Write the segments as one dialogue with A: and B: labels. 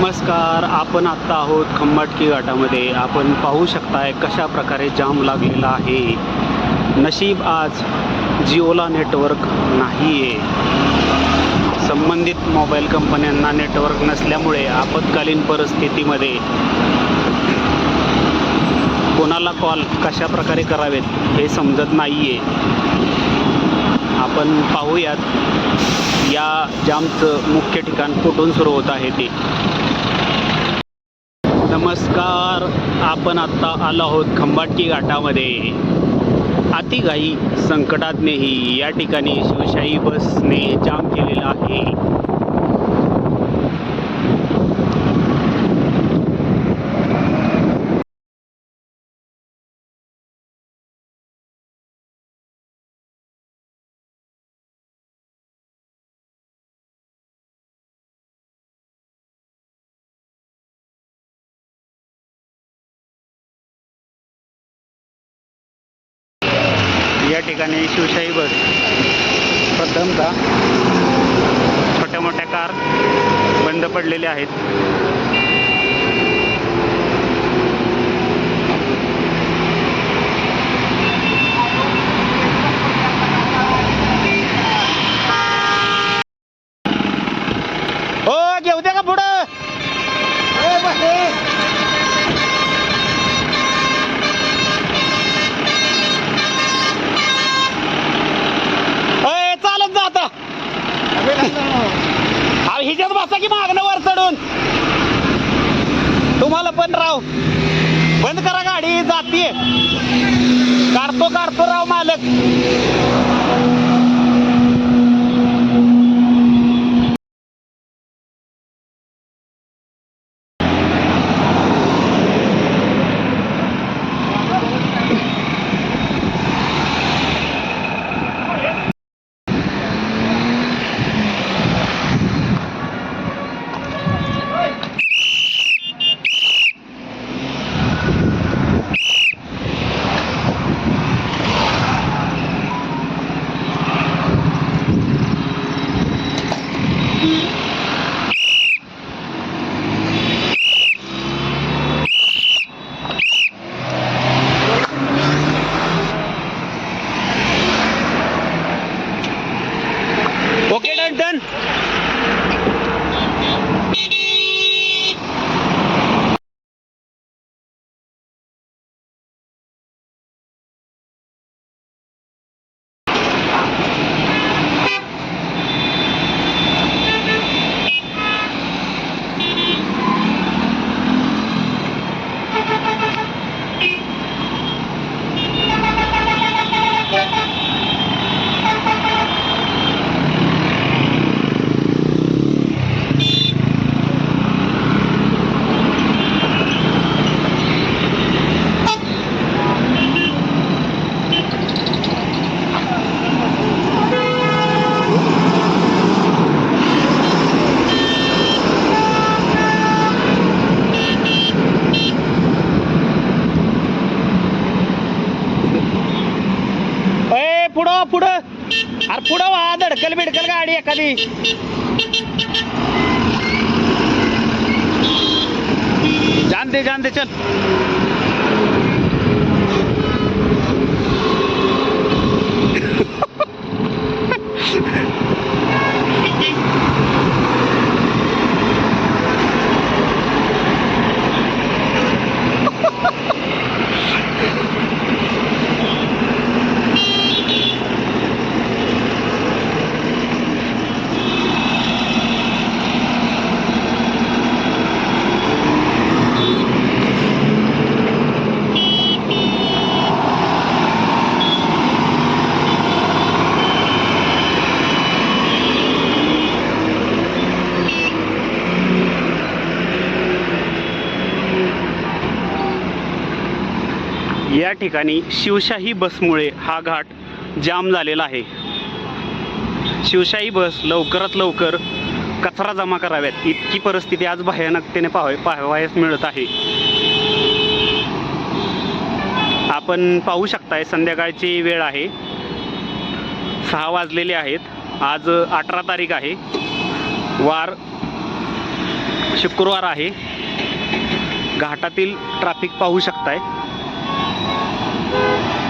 A: नमस्कार आपण आत्ता आहोत खंबाटकी घाटामध्ये. आपण पाहू शकताय कशा प्रकारे जाम लागलेला आहे. नशीब आज जिओला नेटवर्क नाही आहे संबंधित मोबाईल कंपन्यांना नेटवर्क नसल्यामुळे आपत्कालीन परिस्थितीमध्ये कोणाला कॉल कशा प्रकारे करावेत हे समजत नाही आहे आपण पाहूयात. या जामचं मुख्य ठिकाण कुठून सुरू होत आहे ते. नमस्कार आपण आत्ता आलो आहोत खंबाटी घाटामध्ये. अतिघाई संकटातनेही या ठिकाणी शिवशाही बसने जाम केलेला आहे. या ठिकाणी शिवशाही बस. प्रथमतः छोट्या मोठ्या कार बंद पडलेल्या आहेत हो घेऊ द्या का पुढं अय, चालत जा आता अरे हिच्यात बसा की मागणं वर चढून तुम्हाला पण राव बंद करा गाडी काढतो काढतो राव मालक. पुढं पुढं. अरे पुढं वा धडकल बिडकल गाडी एखादी. जान दे जान दे चल. या ठिकाणी शिवशाही बसमुळे हा घाट जाम झालेला आहे. शिवशाही बस लवकरात लवकर कचरा जमा कराव्यात. इतकी परिस्थिती आज भयानकतेने पाहाय पाहावयास मिळत आहे. आपण पाहू शकताय संध्याकाळची वेळ आहे. सहा वाजलेले आहेत. आज अठरा तारीख आहे. वार शुक्रवार आहे. घाटातील ट्रॅफिक पाहू शकताय. Thank you.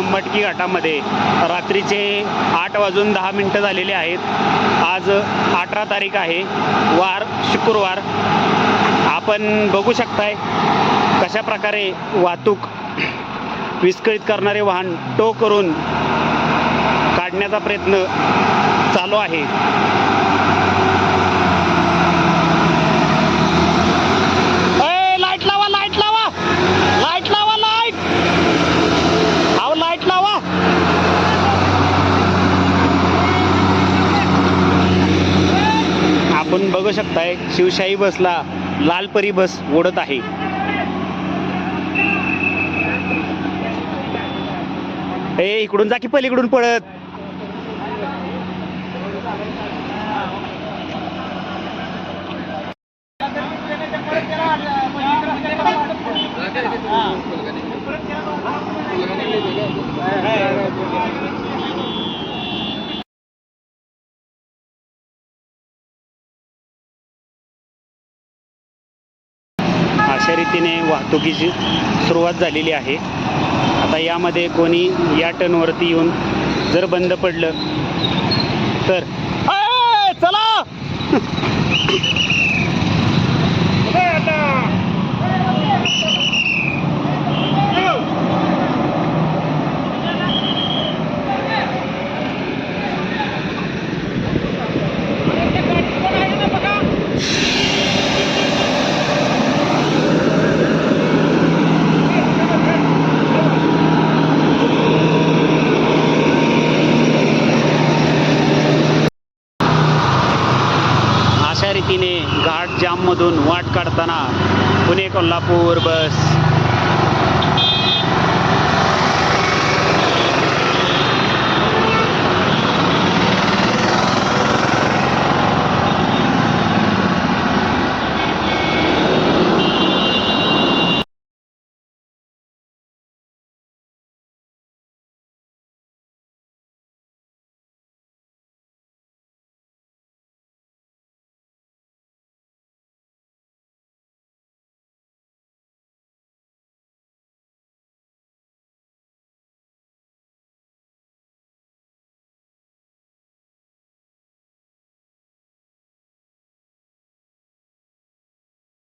A: खंबटकी घाटामध्ये रात्रीचे आठ वाजून दहा मिनटं झालेले आहेत. आज अठरा तारीख आहे. वार शुक्रवार. आपण बघू शकताय कशा प्रकारे वाहतूक विस्कळीत करणारे वाहन टो करून काढण्याचा प्रयत्न चालू आहे. शिवशाही बसला लालपरी बस ओढत आहे. ए इकडून जा की पलीकडून पळत. पद्धतीने वाहतुकीची सुरुवात झालेली आहे. आता यामध्ये कोणी या टर्नवरती येऊन जर बंद पडलं तर कोल्हापूर बस.